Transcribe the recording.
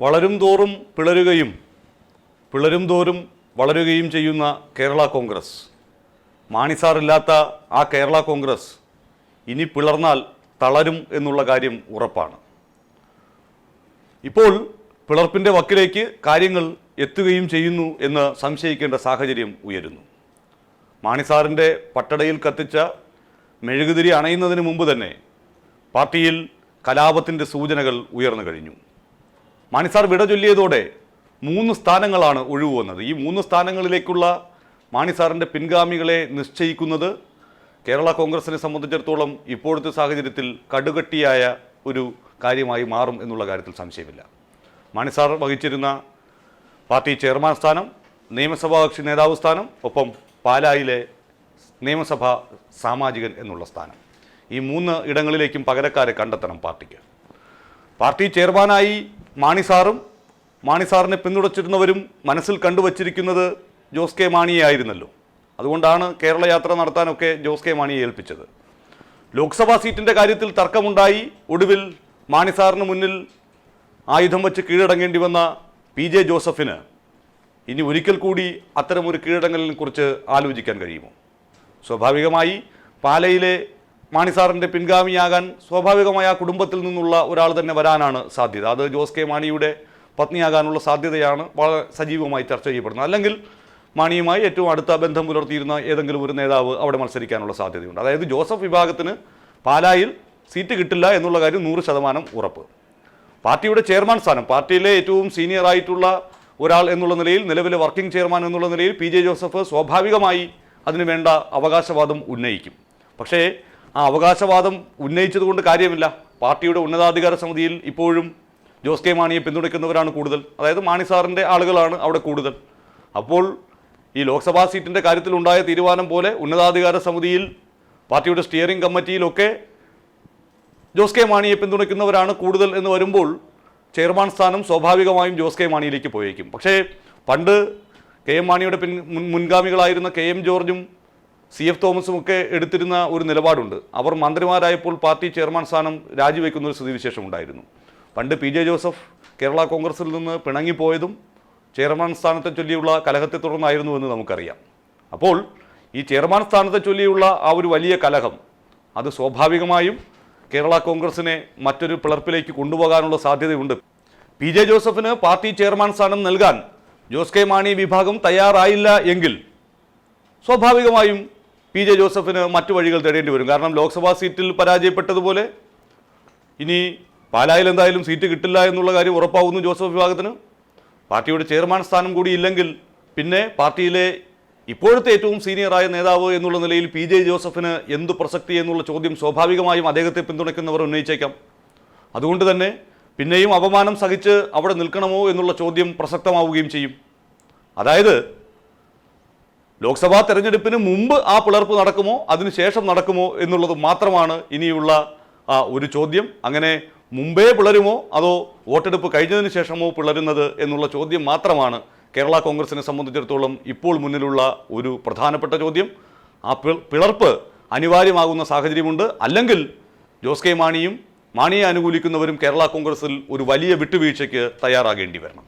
വളരും തോറും പിളരുകയും പിളരും തോറും വളരുകയും ചെയ്യുന്ന കേരള കോൺഗ്രസ്. മാണിസാറില്ലാത്ത ആ കേരള കോൺഗ്രസ് ഇനി പിളർന്നാൽ തളരും എന്നുള്ള കാര്യം ഉറപ്പാണ്. ഇപ്പോൾ പിളർപ്പിന്റെ വക്കിലേക്ക് കാര്യങ്ങൾ എത്തുകയും ചെയ്യുന്നു എന്ന് സംശയിക്കേണ്ട സാഹചര്യം ഉയരുന്നു. മാണിസാറിന്റെ പട്ടടയിൽ കത്തിച്ച മെഴുകുതിരി അണയുന്നതിന് മുമ്പ് തന്നെ പാർട്ടിയിൽ കലാപത്തിന്റെ സൂചനകൾ ഉയർന്നു കഴിഞ്ഞു. മാണിസാർ വിട ചൊല്ലിയതോടെ മൂന്ന് സ്ഥാനങ്ങളാണ് ഒഴിവ് വന്നത്. ഈ മൂന്ന് സ്ഥാനങ്ങളിലേക്കുള്ള മാണിസാറിന്റെ പിൻഗാമികളെ നിശ്ചയിക്കുന്നത് കേരള കോൺഗ്രസിനെ സംബന്ധിച്ചിടത്തോളം ഇപ്പോഴത്തെ സാഹചര്യത്തിൽ കടുകട്ടിയായ ഒരു കാര്യമായി മാറും എന്നുള്ള കാര്യത്തിൽ സംശയമില്ല. മാണിസാർ വഹിച്ചിരുന്ന പാർട്ടി ചെയർമാൻ സ്ഥാനം നിയമസഭാ കക്ഷി നേതാവ് സ്ഥാനം ഒപ്പം പാലായിലെ നിയമസഭാ സാമാജികൻ എന്നുള്ള സ്ഥാനം. ഈ മൂന്ന് ഇടങ്ങളിലേക്കും പകരക്കാരെ കണ്ടെത്തണം പാർട്ടിക്ക്. പാർട്ടി ചെയർമാനായി മാണിസാറും മാണിസാറിനെ പിന്തുണച്ചിരുന്നവരും മനസ്സിൽ കണ്ടുവച്ചിരിക്കുന്നത് ജോസ് കെ മാണിയെ ആയിരുന്നല്ലോ. അതുകൊണ്ടാണ് കേരള യാത്ര നടത്താനൊക്കെ ജോസ് കെ മാണിയെ ഏൽപ്പിച്ചത്. ലോക്സഭാ സീറ്റിന്റെ കാര്യത്തിൽ തർക്കമുണ്ടായി. ഒടുവിൽ മാണിസാറിന് മുന്നിൽ ആയുധം വച്ച് കീഴടങ്ങേണ്ടി വന്ന പി ജെ ജോസഫിന് ഇനി ഒരിക്കൽ കൂടി അത്തരമൊരു കീഴടങ്ങലിനെ കുറിച്ച് ആലോചിക്കാൻ കഴിയുമോ? സ്വാഭാവികമായി പാലയിലെ മാണിസാറിന്റെ പിൻഗാമിയാകാൻ സ്വാഭാവികമായ കുടുംബത്തിൽ നിന്നുള്ള ഒരാൾ തന്നെ വരാനാണ് സാധ്യത. അത് ജോസ് കെ മാണിയുടെ പത്നിയാകാനുള്ള സാധ്യതയാണ് വളരെ സജീവമായി ചർച്ച ചെയ്യപ്പെടുന്നത്. അല്ലെങ്കിൽ മാണിയുമായി ഏറ്റവും അടുത്ത ബന്ധം പുലർത്തിയിരുന്ന ഏതെങ്കിലും ഒരു നേതാവ് അവിടെ മത്സരിക്കാനുള്ള സാധ്യതയുണ്ട്. അതായത് ജോസഫ് വിഭാഗത്തിന് പാലായിൽ സീറ്റ് കിട്ടില്ല എന്നുള്ള കാര്യം നൂറ് ശതമാനം ഉറപ്പ്. പാർട്ടിയുടെ ചെയർമാൻ സ്ഥാനം പാർട്ടിയിലെ ഏറ്റവും സീനിയർ ആയിട്ടുള്ള ഒരാൾ എന്നുള്ള നിലയിൽ നിലവിലെ വർക്കിംഗ് ചെയർമാൻ എന്നുള്ള നിലയിൽ പി ജെ ജോസഫ് സ്വാഭാവികമായി അതിന് വേണ്ട അവകാശവാദം ഉന്നയിക്കും. പക്ഷേ ആ അവകാശവാദം ഉന്നയിച്ചതുകൊണ്ട് കാര്യമില്ല. പാർട്ടിയുടെ ഉന്നതാധികാര സമിതിയിൽ ഇപ്പോഴും ജോസ് കെ മാണിയെ പിന്തുണയ്ക്കുന്നവരാണ് കൂടുതൽ. അതായത് മാണി സാറിന്റെ ആളുകളാണ് അവിടെ കൂടുതൽ. അപ്പോൾ ഈ ലോക്സഭാ സീറ്റിന്റെ കാര്യത്തിലുണ്ടായ തീരുമാനം പോലെ ഉന്നതാധികാര സമിതിയിൽ പാർട്ടിയുടെ സ്റ്റിയറിംഗ് കമ്മിറ്റിയിലൊക്കെ ജോസ് കെ മാണിയെ പിന്തുണയ്ക്കുന്നവരാണ് കൂടുതൽ എന്ന് വരുമ്പോൾ ചെയർമാൻ സ്ഥാനം സ്വാഭാവികമായും ജോസ് കെ മാണിയിലേക്ക് പോയേക്കും. പക്ഷേ പണ്ട് കെ എം മാണിയുടെ പിൻ മുൻ- മുൻഗാമികളായിരുന്ന കെ എം ജോർജും സി എഫ് തോമസും ഒക്കെ എടുത്തിരുന്ന ഒരു നിലപാടുണ്ട്. അവർ മന്ത്രിമാരായപ്പോൾ പാർട്ടി ചെയർമാൻ സ്ഥാനം രാജിവെക്കുന്ന ഒരു സ്ഥിതിവിശേഷം ഉണ്ടായിരുന്നു. പണ്ട് പി ജെ ജോസഫ് കേരള കോൺഗ്രസിൽ നിന്ന് പിണങ്ങിപ്പോയതും ചെയർമാൻ സ്ഥാനത്തെ ചൊല്ലിയുള്ള കലഹത്തെ തുടർന്നായിരുന്നു എന്ന് നമുക്കറിയാം. അപ്പോൾ ഈ ചെയർമാൻ സ്ഥാനത്തെ ചൊല്ലിയുള്ള ആ ഒരു വലിയ കലഹം അത് സ്വാഭാവികമായും കേരള കോൺഗ്രസിനെ മറ്റൊരു പിളർപ്പിലേക്ക് കൊണ്ടുപോകാനുള്ള സാധ്യതയുണ്ട്. പി ജെ ജോസഫിന് പാർട്ടി ചെയർമാൻ സ്ഥാനം നൽകാൻ ജോസ് കെ മാണി വിഭാഗം തയ്യാറായില്ല എങ്കിൽ സ്വാഭാവികമായും പി ജെ ജോസഫിന് മറ്റു വഴികൾ തേടേണ്ടി വരും. കാരണം ലോക്സഭാ സീറ്റിൽ പരാജയപ്പെട്ടതുപോലെ ഇനി പാലായിൽ എന്തായാലും സീറ്റ് കിട്ടില്ല എന്നുള്ള കാര്യം ഉറപ്പാവുന്നു ജോസഫ് വിഭാഗത്തിന്. പാർട്ടിയുടെ ചെയർമാൻ സ്ഥാനം കൂടി ഇല്ലെങ്കിൽ പിന്നെ പാർട്ടിയിലെ ഇപ്പോഴത്തെ ഏറ്റവും സീനിയറായ നേതാവ് എന്നുള്ള നിലയിൽ പി ജെ ജോസഫിന് എന്ത് പ്രസക്തി എന്നുള്ള ചോദ്യം സ്വാഭാവികമായും അദ്ദേഹത്തെ പിന്തുണയ്ക്കുന്നവർ ഉന്നയിച്ചേക്കാം. അതുകൊണ്ട് തന്നെ പിന്നെയും അപമാനം സഹിച്ച് അവിടെ നിൽക്കണമോ എന്നുള്ള ചോദ്യം പ്രസക്തമാവുകയും ചെയ്യും. അതായത് ലോക്സഭാ തെരഞ്ഞെടുപ്പിന് മുമ്പ് ആ പിളർപ്പ് നടക്കുമോ? അതിനുശേഷം നടക്കുമോ എന്നുള്ളത് മാത്രമാണ് ഇനിയുള്ള ഒരു ചോദ്യം. അങ്ങനെ മുമ്പേ പിളരുമോ? അതോ വോട്ടെടുപ്പ് കഴിഞ്ഞതിന് ശേഷമോ പിളരുന്നത് എന്നുള്ള ചോദ്യം മാത്രമാണ് കേരള കോൺഗ്രസിനെ സംബന്ധിച്ചിടത്തോളം ഇപ്പോൾ മുന്നിലുള്ള ഒരു പ്രധാനപ്പെട്ട ചോദ്യം. ആ പിളർപ്പ് അനിവാര്യമാകുന്ന സാഹചര്യമുണ്ട്. അല്ലെങ്കിൽ ജോസ് കെ മാണിയും മാണിയെ അനുകൂലിക്കുന്നവരും കേരള കോൺഗ്രസിൽ ഒരു വലിയ വിട്ടുവീഴ്ചയ്ക്ക് തയ്യാറാകേണ്ടി വരണം.